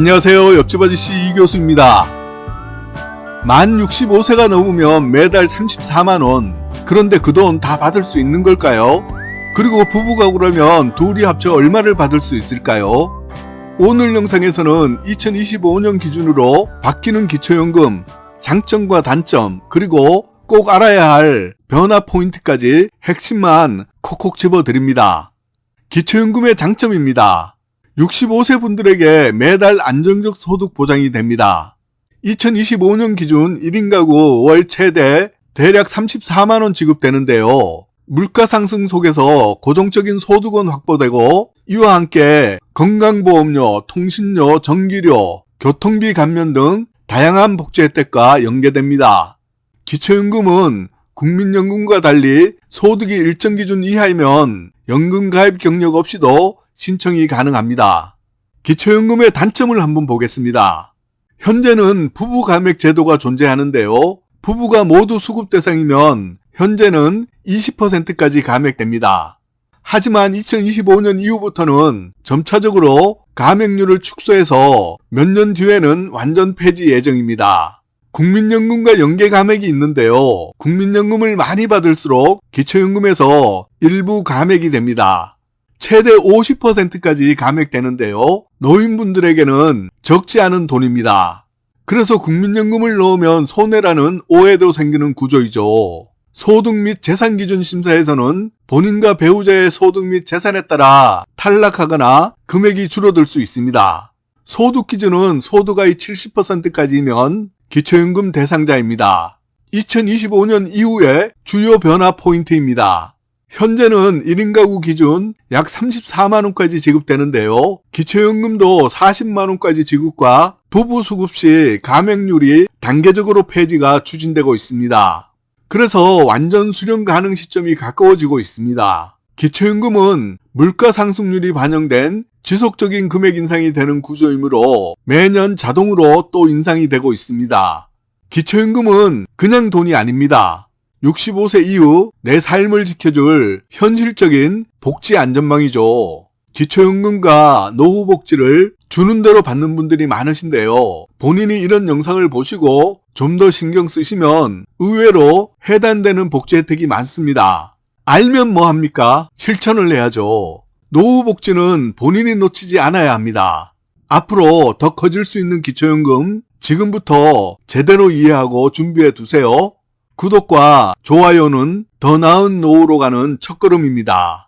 안녕하세요. 옆집 아저씨 이 교수입니다. 만 65세가 넘으면 매달 34만원. 그런데 그 돈 다 받을 수 있는 걸까요? 그리고 부부가 그러면 둘이 합쳐 얼마를 받을 수 있을까요? 오늘 영상에서는 2025년 기준으로 바뀌는 기초연금, 장점과 단점, 그리고 꼭 알아야 할 변화 포인트까지 핵심만 콕콕 집어드립니다. 기초연금의 장점입니다. 65세 분들에게 매달 안정적 소득 보장이 됩니다. 2025년 기준 1인 가구 월 최대 대략 34만원 지급되는데요. 물가 상승 속에서 고정적인 소득은 확보되고 이와 함께 건강보험료, 통신료, 전기료, 교통비 감면 등 다양한 복지 혜택과 연계됩니다. 기초연금은 국민연금과 달리 소득이 일정 기준 이하이면 연금 가입 경력 없이도 신청이 가능합니다. 기초연금의 단점을 한번 보겠습니다. 현재는 부부 감액 제도가 존재하는데요. 부부가 모두 수급 대상이면 현재는 20%까지 감액됩니다. 하지만 2025년 이후부터는 점차적으로 감액률을 축소해서 몇 년 뒤에는 완전 폐지 예정입니다. 국민연금과 연계 감액이 있는데요. 국민연금을 많이 받을수록 기초연금에서 일부 감액이 됩니다. 최대 50%까지 감액되는데요. 노인분들에게는 적지 않은 돈입니다. 그래서 국민연금을 넣으면 손해라는 오해도 생기는 구조이죠. 소득 및 재산 기준 심사에서는 본인과 배우자의 소득 및 재산에 따라 탈락하거나 금액이 줄어들 수 있습니다. 소득 기준은 소득의 70%까지면 기초연금 대상자입니다. 2025년 이후에 주요 변화 포인트입니다. 현재는 1인 가구 기준 약 34만원까지 지급되는데요. 기초연금도 40만원까지 지급과 부부 수급 시 감액률이 단계적으로 폐지가 추진되고 있습니다. 그래서 완전 수령 가능 시점이 가까워지고 있습니다. 기초연금은 물가 상승률이 반영된 지속적인 금액 인상이 되는 구조이므로 매년 자동으로 또 인상이 되고 있습니다. 기초연금은 그냥 돈이 아닙니다. 65세 이후 내 삶을 지켜줄 현실적인 복지 안전망이죠. 기초연금과 노후복지를 주는 대로 받는 분들이 많으신데요. 본인이 이런 영상을 보시고 좀 더 신경 쓰시면 의외로 해당되는 복지 혜택이 많습니다. 알면 뭐 합니까? 실천을 해야죠. 노후복지는 본인이 놓치지 않아야 합니다. 앞으로 더 커질 수 있는 기초연금 지금부터 제대로 이해하고 준비해 두세요. 구독과 좋아요는 더 나은 노후로 가는 첫걸음입니다.